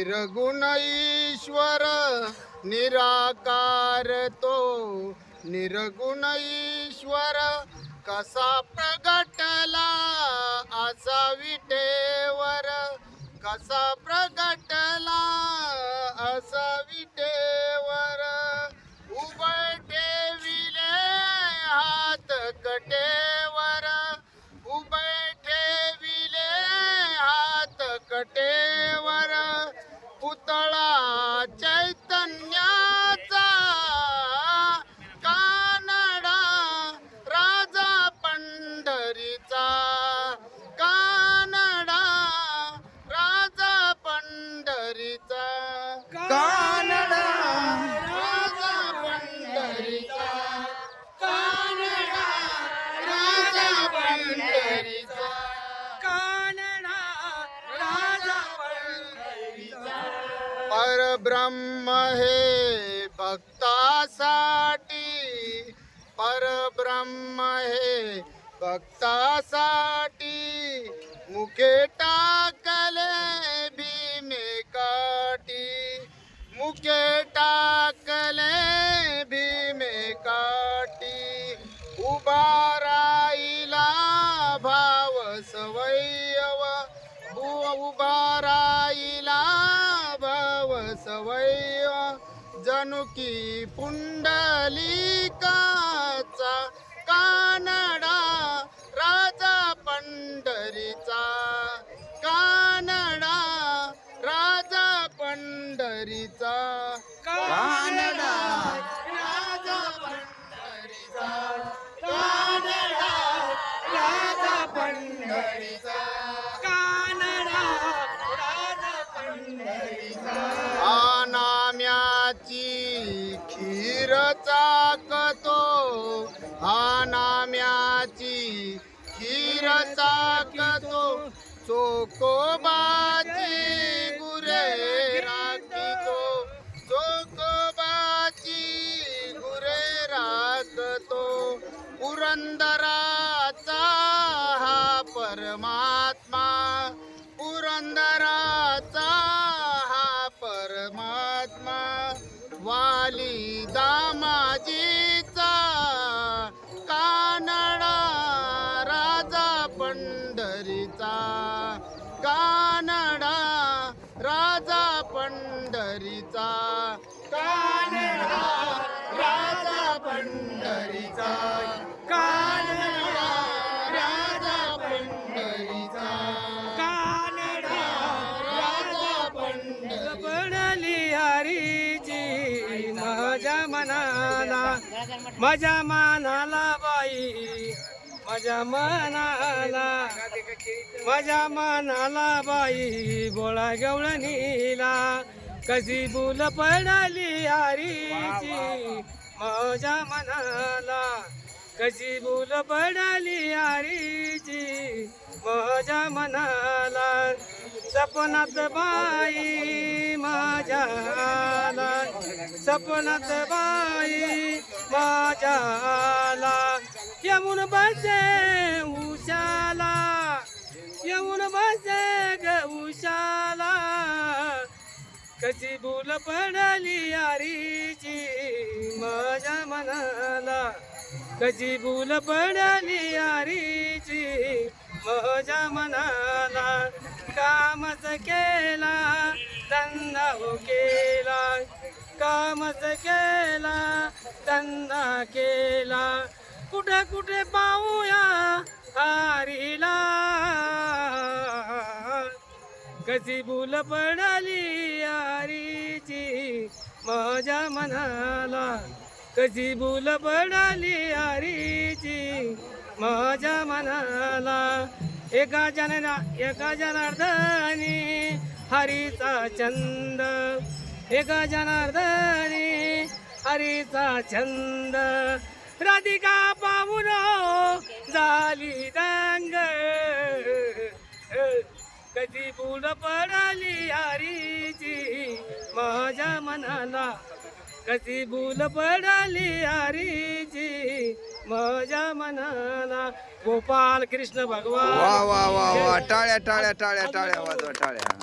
निर्गुण ईश्वर निराकार तो. निर्गुण ईश्वर कसा प्रगटला असा विटेवर कसा प्रगटला कानडा. राजा पंढरीचा. कानडा राजा पंढरीचा. कानडा राजा पंढरीचा. परब्रह्म हे भक्तासाठी. परब्रह्म हे भक्तासाठी मुखे टाकले मुखे टाकले भीमे काठी. उभा राहिला भाव सवयव उ- उभा राहिला भाव सवयव जनुकी पुंडलिकाचा कानडा राजा पंढरीचा कानडा राजा पंढरीचा पंढरीचा. कानडा राजा पंढरीचा. नाम्याची खीर चाकतो. हा नाम्याची खीर चाकतो. चोकोबाची पंढरीचा कानडा राजा पंढरीचा. कानडा राजा पंढरीचा. कानडा राजा पंढरीचा. कानडा राजा पंढरी पडली हरीची माझ्या मनाला माझ्या मनाला बाई माझ्या मनाला माझ्या मनाला बाई बोळा गवळणीला कशी बुल पडली आरीची माझ्या मनाला. कशी बुल पडाली आरीची माझ्या मनाला. सपनात बाई माझ्याला सपनात बाई माझ्याला. येऊन बसे उशाला येऊन बसे ग उशाला कशी भूल पडली यारीची माझ्या मनाला. कशी भूल पडली यारीची माझ्या मनाला. कामच केला धंदा हो केला. कामच केला धंदा केला. कुठे कुठे पाहूया हारीला. कशी भूल पडाली आरीची माझ्या मनाला. कशी भूल पडाली हरीची माझ्या मनाला. एका जना एका जनार्दनी हरीचा छंद. एका जनार्दनी हरीचा छंद. राधिका बुड पडाली हरीची माझ्या मनाला कधी भूल पडाली हरीची माझ्या मनाला गोपाल कृष्ण वा भगवान वा वा. वा टाळ्या टाळ्या टाळ्या टाळ्या वाजवा टाळ्या.